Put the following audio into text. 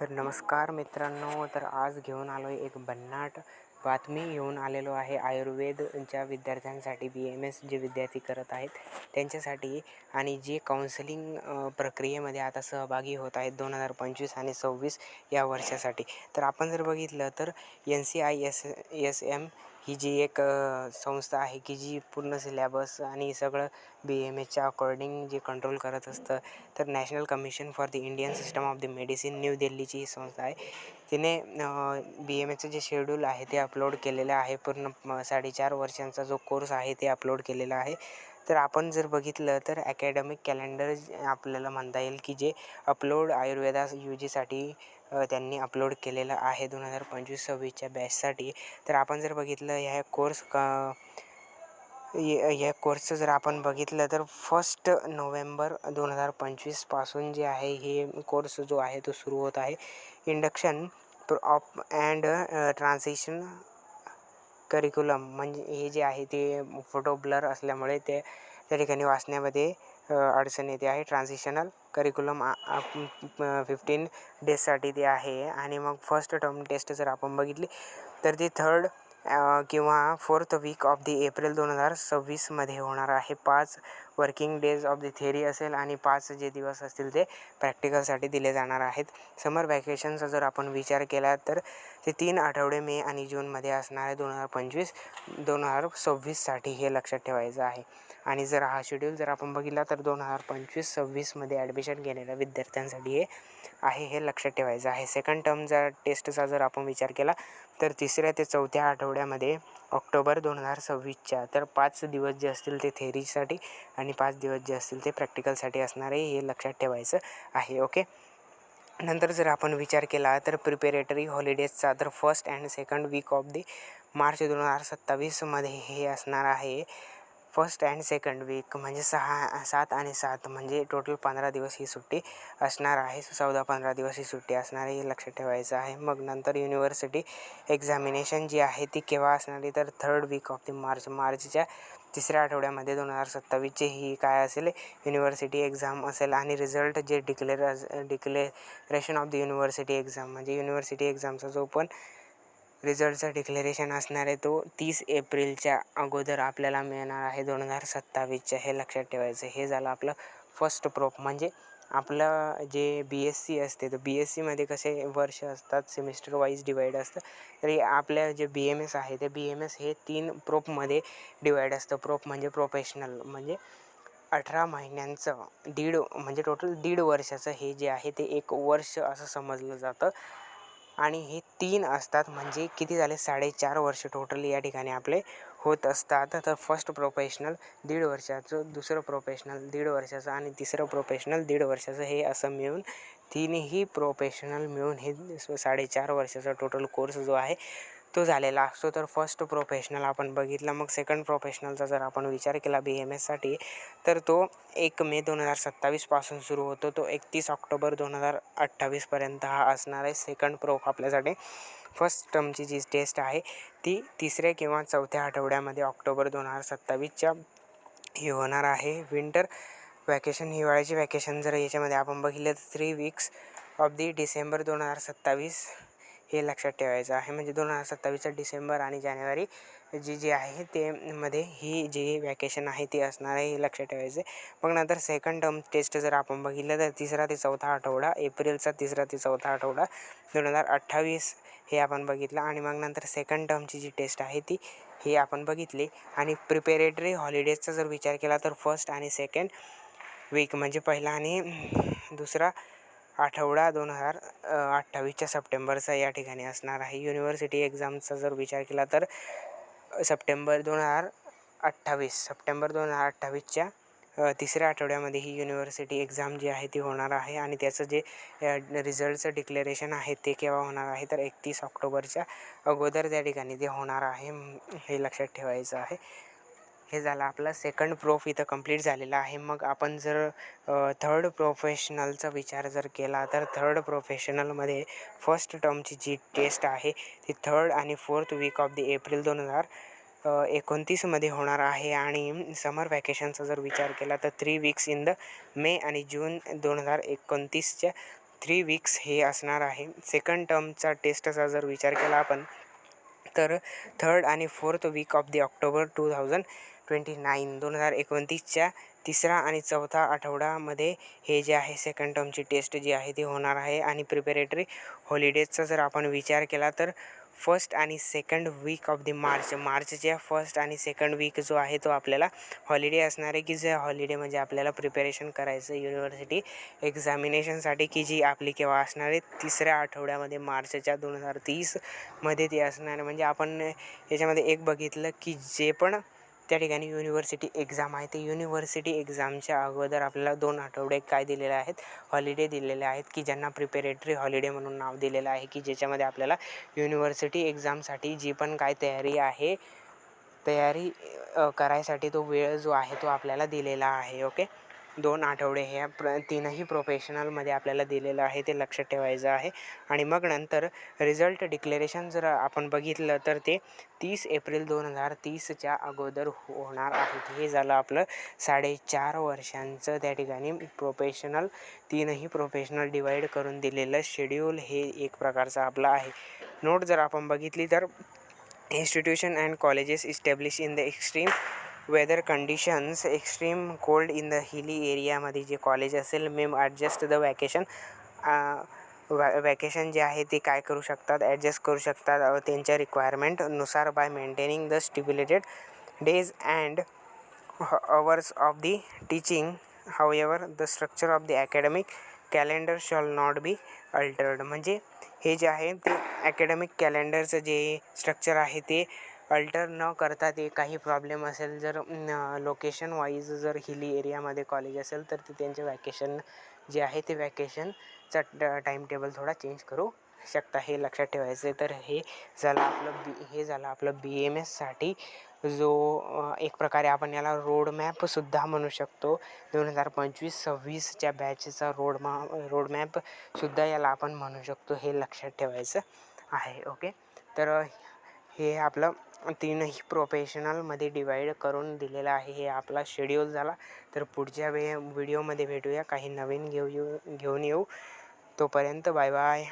तर नमस्कार मित्रांनो तर आज घेऊन आलो आहे एक भन्नाट बातमी. घेऊन आलेलो आहे आयुर्वेदच्या विद्यार्थ्यांसाठी बी एम एस जे विद्यार्थी करत आहेत त्यांच्यासाठी आणि जे काउन्सिलिंग प्रक्रियेमध्ये आता सहभागी होत आहेत दोन हजार पंचवीस आणि सव्वीस या वर्षासाठी. तर आपण जर बघितलं तर N C I S S M ही जी एक संस्था आहे की जी पूर्ण सिलॅबस आणि सगळं बी एम एच्या अकॉर्डिंग जे कंट्रोल करत असतं तर National Commission for the Indian System of the Medicine New दिल्लीची ही संस्था आहे. तिने बी एम एचं जे शेड्यूल आहे ते अपलोड केलेलं आहे. पूर्ण साडेचार वर्षांचा जो कोर्स आहे ते अपलोड केलेला आहे. तर आपण जर बघितलं तर अकॅडमिक कॅलेंडर आपल्याला म्हणता येईल की जे अपलोड आयुर्वेदा यू जीसाठी त्यांनी अपलोड केलेलं आहे दोन हजार पंचवीस सव्वीसच्या बॅचसाठी तर आपण जर बघितलं ह्या कोर्स क या कोर्सचं जर आपण बघितलं तर फस्ट नोव्हेंबर दोन हजार पंचवीसपासून जे आहे हे कोर्स जो आहे तो सुरू होत आहे. Induction op and transition curriculum म्हणजे हे जे आहे ते फोटो ब्लर असल्यामुळे ते त्या ठिकाणी वाचण्यामध्ये अडचण येते आहे. ट्रान्झिशनल करिक्युलम फिफ्टीन डेजसाठी ते आहे. आणि मग फर्स्ट टर्म टेस्ट जर आपण बघितली तर ती थर्ड किंवा fourth week of the April दोन हजार सव्वीसमध्ये होणार आहे. पाच working days of the theory असेल आणि पाच जे दिवस असतील ते प्रॅक्टिकलसाठी दिले जाणार आहेत. समर व्हॅकेशनचा जर आपण विचार केला तर ते तीन आठवडे मे आणि जूनमध्ये असणारे दोन हजार पंचवीस दोन हजार सव्वीससाठी हे लक्षात ठेवायचं आहे. आणि जर हा शेड्यूल जर आपण बघितला तर दोन हजार पंचवीस सव्वीसमध्ये ॲडमिशन घेणाऱ्या विद्यार्थ्यांसाठी हे आहे हे लक्षात ठेवायचं आहे. सेकंड टर्म जर टेस्टचा जर आपण विचार केला तर तिसऱ्या ते चौथ्या आठवड्यामध्ये ऑक्टोबर दोन हजार सव्वीसच्या तर पाच दिवस जे असतील ते थेरीसाठी आणि पाच दिवस जे असतील ते प्रॅक्टिकलसाठी असणारे हे लक्षात ठेवायचं आहे. ओके नंतर जर आपण विचार केला तर प्रिपेरेटरी हॉलिडेजचा तर first and second week of the March दोन हजार सत्तावीसमध्ये हे असणार आहे. फर्स्ट अँड सेकंड वीक म्हणजे सहा सात आणि सात म्हणजे टोटल पंधरा दिवस ही सुट्टी असणार आहे. चौदा पंधरा दिवस ही सुट्टी असणार आहे हे लक्षात ठेवायचं आहे. मग नंतर युनिव्हर्सिटी एक्झामिनेशन जी आहे ती केव्हा असणार? आहे तर third week of the March मार्चच्या तिसऱ्या आठवड्यामध्ये दोन हजार सत्तावीसचे ही काय असेल? युनिव्हर्सिटी एक्झाम असेल आणि रिझल्ट जे declare declaration of the university exam म्हणजे युनिव्हर्सिटी एक्झामचा जो पण रिझल्टचं डिक्लेरेशन असणार आहे तो तीस एप्रिलच्या अगोदर आपल्याला मिळणार आहे दोन हजार सत्तावीसच्या. हे लक्षात ठेवायचं हे झालं आपलं फर्स्ट प्रोप म्हणजे आपलं जे बी एस सी असते तर बी एस सीमध्ये कसे वर्ष असतात सेमिस्टर वाईज डिवाईड असतं तरी आपल्या जे बी एम एस आहे ते बी एम एस हे तीन प्रोपमध्ये डिवाईड असतं. प्रोप म्हणजे प्रोफेशनल म्हणजे अठरा महिन्यांचं दीड म्हणजे टोटल दीड वर्षाचं हे जे आहे ते एक वर्ष असं समजलं जातं. आणि हे तीन असतात. म्हणजे किती झाले? साडेचार वर्ष टोटल या ठिकाणी आपले होत असतात. तर फर्स्ट प्रोफेशनल दीड वर्षाचं दुसरं प्रोफेशनल दीड वर्षाचं आणि तिसरं प्रोफेशनल दीड वर्षाचं हे असं मिळून तीनही प्रोफेशनल मिळून हे साडेचार वर्षाचा टोटल कोर्स जो आहे तो झालेला असतो. तर फर्स्ट प्रोफेशनल आपण बघितला. मग सेकंड प्रोफेशनलचा जर आपण विचार केला बी एम एससाठी तर तो एक मे दोन हजार सत्तावीसपासून सुरू होतो. तो एकतीस ऑक्टोबर दोन हजार अठ्ठावीसपर्यंत हा असणार आहे. सेकंड प्रोफ आपल्यासाठी. फर्स्ट टर्मची जी टेस्ट आहे ती तिसऱ्या किंवा चौथ्या आठवड्यामध्ये ऑक्टोबर दोन हजार सत्तावीसच्या ही होणार आहे. विंटर वॅकेशन हिवाळ्याची वॅकेशन जर याच्यामध्ये आपण बघितलं तर three weeks of the December दोन हजार सत्तावीस हे लक्षात ठेवायचं आहे. म्हणजे दोन हजार सत्तावीसचा डिसेंबर आणि जानेवारी जी जी आहे ते मध्ये ही जी वॅकेशन आहे ती असणार आहे हे लक्षात ठेवायचं मग नंतर सेकंड टर्म टेस्ट जर आपण बघितलं तर तिसरा ते चौथा आठवडा एप्रिलचा तिसरा ते चौथा आठवडा दोन हजार अठ्ठावीस हे आपण बघितलं. आणि मग नंतर सेकंड टर्मची जी टेस्ट आहे ती ही आपण बघितली. आणि प्रिपेरेटरी हॉलिडेजचा जर विचार केला तर फर्स्ट आणि सेकंड वीक म्हणजे पहिला आणि दुसरा आठवडा दोन हजार अठ्ठावीसच्या सप्टेंबरचा या ठिकाणी असणार आहे. युनिव्हर्सिटी एक्झामचा जर विचार केला तर सप्टेंबर दोन हजार अठ्ठावीस सप्टेंबर दोन हजार अठ्ठावीसच्या तिसऱ्या आठवड्यामध्ये ही युनिव्हर्सिटी एक्झाम जी आहे ती होणार आहे आणि त्याचं जे रिझल्टचं डिक्लेरेशन आहे ते केव्हा होणार आहे तर एकतीस ऑक्टोबरच्या अगोदर त्या ठिकाणी ते होणार आहे. हे लक्षात ठेवायचं आहे. हे झालं आपलं सेकंड प्रोफ इथं कंप्लीट झालेलं आहे. मग आपण जर थर्ड प्रोफेशनलचा विचार जर केला तर थर्ड प्रोफेशनलमध्ये फर्स्ट टर्मची जी टेस्ट आहे ती थर्ड आणि fourth week of the April दोन हजार एकोणतीसमध्ये होणार आहे. आणि समर व्हॅकेशनचा जर विचार केला तर three weeks in the May आणि जून दोन हजार एकोणतीसच्या थ्री वीक्स हे असणार आहे. सेकंड टर्मचा टेस्टचा जर विचार केला आपण तर थर्ड आणि fourth week of the October two thousand twenty nine दोन हजार एकोणतीसच्या तिसरा आणि चौथा आठवड्यामध्ये हे जे आहे सेकंड टर्मची टेस्ट जी आहे ती होणार आहे. आणि प्रिपेरेटरी हॉलिडेजचा जर आपण विचार केला तर फर्स्ट आणि second week of the March मार्चच्या फर्स्ट आणि सेकंड वीक जो आहे तो आपल्याला हॉलिडे असणार आहे की जे हॉलिडे म्हणजे आपल्याला प्रिपेरेशन करायचं युनिव्हर्सिटी एक्झामिनेशनसाठी की जी आपली केव्हा असणार आहे तिसऱ्या आठवड्यामध्ये मार्चच्या दोन हजार तीसमध्ये ती असणार आहे. म्हणजे आपण याच्यामध्ये एक बघितलं की जे पण त्या ठिकाणी युनिव्हर्सिटी एक्झाम आहे. ते युनिव्हर्सिटी एक्झामच्या अगोदर आपल्याला दोन आठवडे काय दिलेले आहेत? हॉलिडे दिलेले आहेत की ज्यांना प्रिपेरेटरी हॉलिडे म्हणून नाव दिलेलं आहे की ज्याच्यामध्ये आपल्याला युनिव्हर्सिटी एक्झामसाठी जी पण काय तयारी आहे तयारी करायसाठी तो वेळ जो आहे तो आपल्याला दिलेला आहे ओके दोन आठवडे ह्या प्र तीनही प्रोफेशनलमध्ये आपल्याला दिलेलं आहे ते लक्षात ठेवायचं आहे. आणि मग नंतर रिझल्ट डिक्लेरेशन जर आपण बघितलं तर ते तीस एप्रिल दोन हजार तीसच्या अगोदर हो, होणार आहे. हे झालं आपलं साडेचार वर्षांचं. त्या ठिकाणी प्रोफेशनल तीनही प्रोफेशनल डिवाईड करून दिलेलं शेड्यूल हे एक प्रकारचं आपलं आहे. नोट जर आपण बघितली तर institution and colleges establish in the extreme weather conditions extreme cold in the hilly एरियामध्ये जे कॉलेज असेल may adjust the vacation va vacation जे आहे ते काय करू शकतात? ॲडजस्ट करू शकतात त्यांच्या रिक्वायरमेंटनुसार by maintaining the stipulated days and hours of the teaching however the structure of the academic calendar shall not be altered म्हणजे हे जे आहे ते ॲकॅडमिक कॅलेंडरचं जे स्ट्रक्चर आहे ते अल्टर न करता ते काही प्रॉब्लेम असेल जर लोकेशन वाईज जर हिली एरियामध्ये कॉलेज असेल तर ते त्यांचे वॅकेशन जे आहे ते वॅकेशनचा टाईम टेबल थोडा चेंज करू शकता. हे लक्षात ठेवायचं तर हे झालं आपलं बी हे झालं आपलं बी एम एससाठी जो एक प्रकारे आपण याला रोड मॅपसुद्धा म्हणू शकतो. दोन हजार पंचवीस सव्वीसच्या बॅचचा रोड मा रोड मॅपसुद्धा याला आपण म्हणू शकतो. हे लक्षात ठेवायचं आहे. ओके तर हे आपलं तीनही प्रोफेशनलमध्ये डिवाईड करून दिलेलं आहे. हे आपला शेड्यूल झाला. तर पुढच्या वे व्हिडिओमध्ये भेटूया. काही नवीन घेऊ येऊ घेऊन येऊ. तोपर्यंत बाय बाय